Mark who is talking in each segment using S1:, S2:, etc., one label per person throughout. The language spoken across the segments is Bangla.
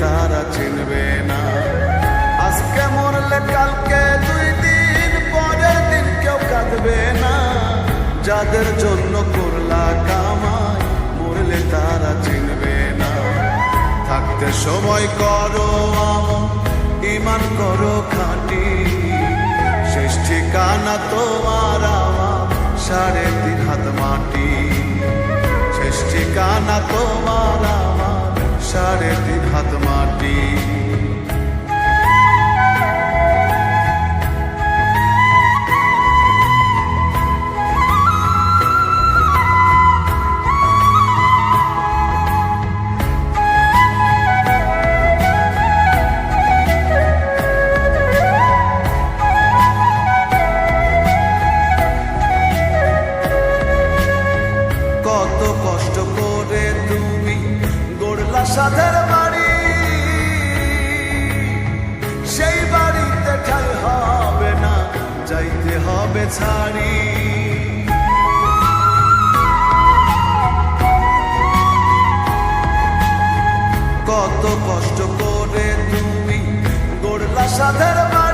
S1: তারা চিনবে না। আজকে মরলে, কালকে দুই দিন, পরের দিন কেউ কাঁদবে না। যাদের জন্য করলা কামাই, মরলে তারা চিনবে না। থাকতে সময় করো ইমান করো খাঁটি। শেষ ঠিকানা তোমার আমার, সাড়ে তিন হাত মাটি। শেষ ঠিকানা তোমার সাড়ে হাত মাটি। কত কষ্ট করে সাধের বাড়ি, সেই বাড়িতে ঠাই হবে না, যাইতে হবে ছাড়ি। কত কষ্ট করে তুমি গোড়লা সাধের বাড়ি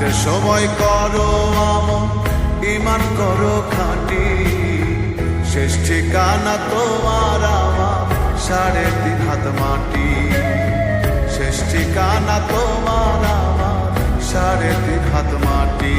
S1: থাকতে সময় করো আমন, ইমান করো খাটি। শেষ ঠিকানা তোমার আমার সাড়ে তিন হাত মাটি। শেষ ঠিকানা তোমার আমার সাড়ে তিন হাত মাটি।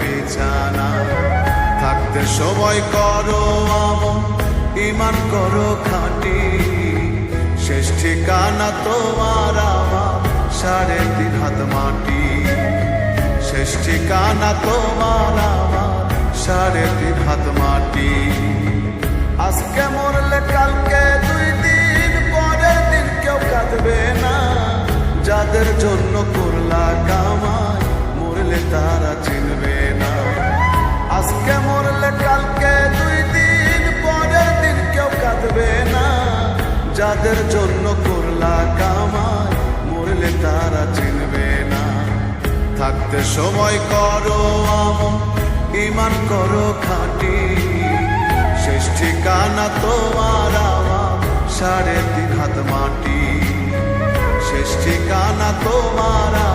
S1: বিছানা। থাকতে সময় করো আমন, ইমান করো খাঁটি। শেষ ঠিকানা তোমার আমার, সাড়ে তিন হাত মাটি। শেষ ঠিকানা তোমার আমার, সাড়ে তিন হাত মাটি। আজকে মরলে কালকে দুই দিন, পরের দিন কেউ কাঁদবে না। যাদের জন্য করলা কামাই, মরলে তারা চিনবে মরলে কালকে দুই দিন, পরের দিন কেউ কাঁদবে না। যাদের জন্য করলা কামাই, মরলে তারা চিনবে না। থাকতে সময় করো আমন ইমান করো খাঁটি। শেষ ঠিকানা তোমার আমার, সাড়ে তিন হাত মাটি। শেষ ঠিকানা তোমার